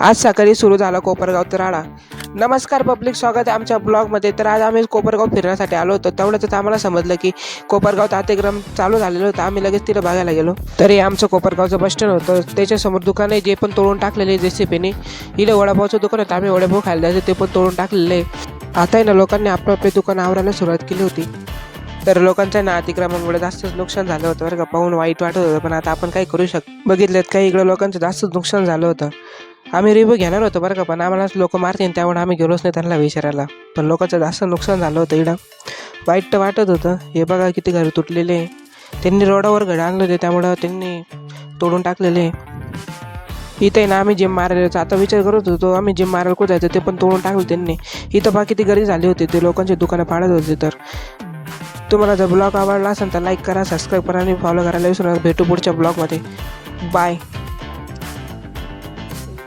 आज सकाळी सुरू झाला कोपरगाव तर राडा नमस्कार पब्लिक स्वागत आहे आमच्या ब्लॉगमध्ये तर आज आम्ही कोपरगाव फिरण्यासाठी आलो होतो. तेवढ्यातच आम्हाला समजलं की कोपरगाव तातेग्राम चालू झालेलं होतं. आम्ही लगेच तिथं बघायला गेलो. तरी आमचं कोपरगावचं बस स्टँड होतं. त्याच्यासमोर दुकान आहे. जे पण तोडून टाकलेले जे सी वडापावचं दुकान होतं. आम्ही वडापाव खायला जायचं. ते पण तोडून टाकलेलं. आहे आताही ना लोकांनी आपलं आपले दुकान आवरायला सुरुवात केली होती. तर लोकांच्या ना अतिक्रमणामुळे जास्तच नुकसान झालं होतं बरं का. पाहून वाईट वाटत होतं. पण आता आपण काही करू शक बघितलं काही इकडं लोकांचं जास्तच नुकसान झालं होतं. आम्ही रिव्ह्यू घेणार होतो बरं का पण आम्हाला लोक मारतील त्यामुळे आम्ही गेलोच नाही त्यांना विचारायला. पण लोकांचं जास्त नुकसान झालं होतं इकडं वाईट तर वाटत होतं. हे बघा किती घर तुटलेले त्यांनी रोडावर घर आणलं होते त्यामुळं त्यांनी तोडून टाकलेले इथं आहे ना आम्ही जिम मारायला आता विचार करत होतो आम्ही जिम मारायला कुठं जायचं ते पण तोडून टाकलं त्यांनी. इथं बाकी ती गरीब झाली होती. ते लोकांची दुकानं पाडत होते तर. तुम्हाला जर ब्लॉग आवडला असेल तर लाईक करा सबस्क्राईब करा आणि फॉलो करायला विसरू नका. भेटू पुढच्या ब्लॉगमध्ये बाय